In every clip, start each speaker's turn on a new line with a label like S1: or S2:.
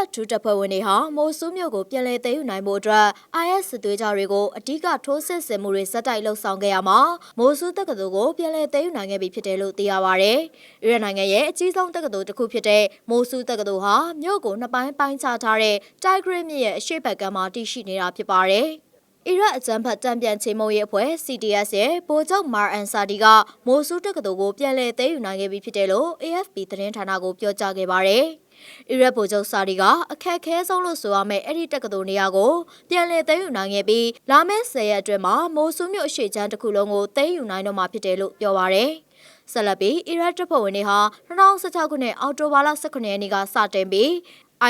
S1: တ်ဒုတပ်ဖွဲ့ဝင်တွေဟာမိုဆူမြို့ကိုပြန်လည်သိမ်းယူနိုင်ဖို့အတွက် IS စစ်သွေးကြတွေကိုအ धिक ထိုးစစ်ဆင်မှုတွေစက်တိုက်လှုပ်ဆောင်ခဲ့ရမှာမိုဆူတက္ကသိုလ်ကိုပြန်လည်သိမ်းယူနိုင်ခဲ့ပြီဖြစ်တယ်လို့သိရပါဗျ။အီရန်နိုင်ငံရဲ့အကြီးဆုံးတက္ကသိုလ်တစ်ခုဖြစ်တဲ့မိုဆူတက္ကသိုလ်ဟာမြို့ကိုနှစ်ပိုင်းပိုင်းခြားထားတဲ့တိုက်ဂရစ်မြစ်ရဲ့အရှေ့ဘက်ကမ်းမှာတည်ရှိနေတာဖြစ်ပါတယ်။ အီရတ်အကြမ်းဖက်တံပြန်ချေမှုန်းရေးအဖွဲ့ CDS ရဲ့ဗိုလ်ချုပ်မာအန်ဆာဒီကမိုဆူတက္ကသိုလ်ကိုပြန်လည်သိမ်းယူနိုင်ခဲ့ပြီဖြစ်တယ်လို့ AFP သတင်းဌာနကိုပြောကြားခဲ့ပါတယ်။အီရတ်ဗိုလ်ချုပ်ဆာဒီကအခက်ခဲဆုံးလို့ဆိုရမယ့်အဲ့ဒီတက္ကသိုလ်နေရာကိုပြန်လည်သိမ်းယူနိုင်ခဲ့ပြီးလာမယ့်10ရက်အတွင်းမှာမိုဆူမြို့အရှေ့ချမ်းတစ်ခုလုံးကိုသိမ်းယူနိုင်တော့မှာဖြစ်တယ်လို့ပြောပါတယ်။ဆက်လက်ပြီးအီရတ်တပ်ဖွဲ့ဝင်တွေဟာ2016ခုနှစ်အောက်တိုဘာလ18ရက်နေ့ကစတင်ပြီး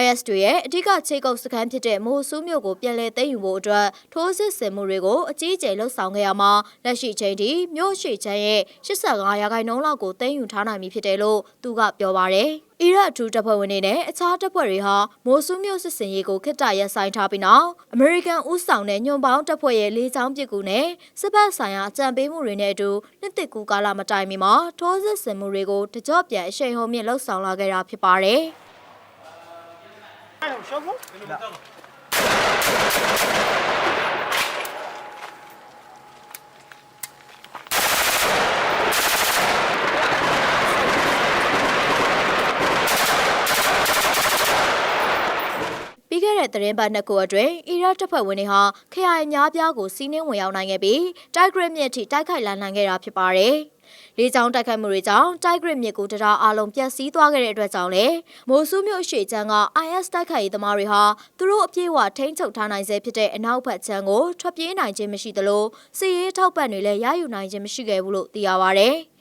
S1: IS တွေရဲ့အဓိကခြေကုပ်စခန်းဖြစ်တဲ့မိုဆူးမြို့ကိုပြန်လည်သိမ်းယူဖို့အတွက်ထိုးစစ်ဆင်မှုတွေကိုအကြီးအကျယ်လှုပ်ဆောင်ခဲ့ရမှာလက်ရှိချိန်ထိမြို့ရှိချမ်းရဲ့85ရာခိုင်နှုန်းလောက်ကိုသိမ်းယူထားနိုင်ပြီဖြစ်တယ်လို့သူကပြောပါတယ်။အီရတ်အထူးတပ်ဖွဲ့ဝင်တွေနဲ့အခြားတပ်ဖွဲ့တွေဟာမိုဆူးမြို့စစ်စင်ရေးကိုခစ်တရက်ဆိုင်ထားပြီးနောက်အမေရိကန်ဦးဆောင်တဲ့ညွန်ပေါင်းတပ်ဖွဲ့ရဲ့လေးချောင်းပစ်ကူနဲ့စစ်ဘက်ဆိုင်ရာအကြံပေးမှုတွေနဲ့အတူနှစ်သက်ကူကာလမတိုင်မီမှာထိုးစစ်ဆင်မှုတွေကိုတကြော့ပြန်အရှိန်ဟုန်မြင့်လှုပ်ဆောင်လာခဲ့တာဖြစ်ပါတယ်။
S2: အဲ့တော့
S1: ရှော့ဖို့ဒီလိုမတော့ဘူးပြီးခဲ့တဲ့သတင်းပတ်နှစ်ခုအတွင်းအီရတ်တပ်ဖွဲ့ဝင်တွေဟာခရိုင်အများပြားကိုစီးနင်းဝင်ရောက်နိုင်ခဲ့ပြီးတိုက်ဂရစ်မြစ်ထိတိုက်ခိုက်လာနိုင်ခဲ့တာဖြစ်ပါတယ်။ လေကြောင်းတိုက်ခိုက်မှုတွေကြောင့်တိုက်ဂရစ်မြစ်ကိုတရားအလုံးပျက်စီးသွားခဲ့တဲ့အတွက်ကြောင့်လေမိုဆူးမြို့ရှေ့ချမ်းက IS တိုက်ခိုက်ရေးသမားတွေဟာသူတို့အပြေးအဝထိန်းချုပ်ထားနိုင်စေဖြစ်တဲ့အနောက်ဘက်ချမ်းကိုထွက်ပြေးနိုင်ခြင်းမရှိသလိုစစ်ရေးထောက်ပံ့တွေလည်းရယူနိုင်ခြင်းမရှိခဲ့ဘူးလို့သိရပါတယ်။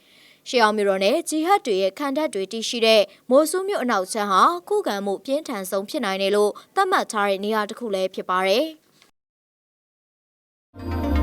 S1: ရှေးအောင်မြို့တော်နဲ့ဂျီဟတ်တွေရဲ့ခံတပ်တွေတည်ရှိတဲ့မိုဆူးမြို့အနောက်ချမ်းဟာခုခံမှုပြင်းထန်ဆုံးဖြစ်နိုင်တယ်လို့သတ်မှတ်ထားတဲ့နေရာတစ်ခုလည်းဖြစ်ပါတယ်။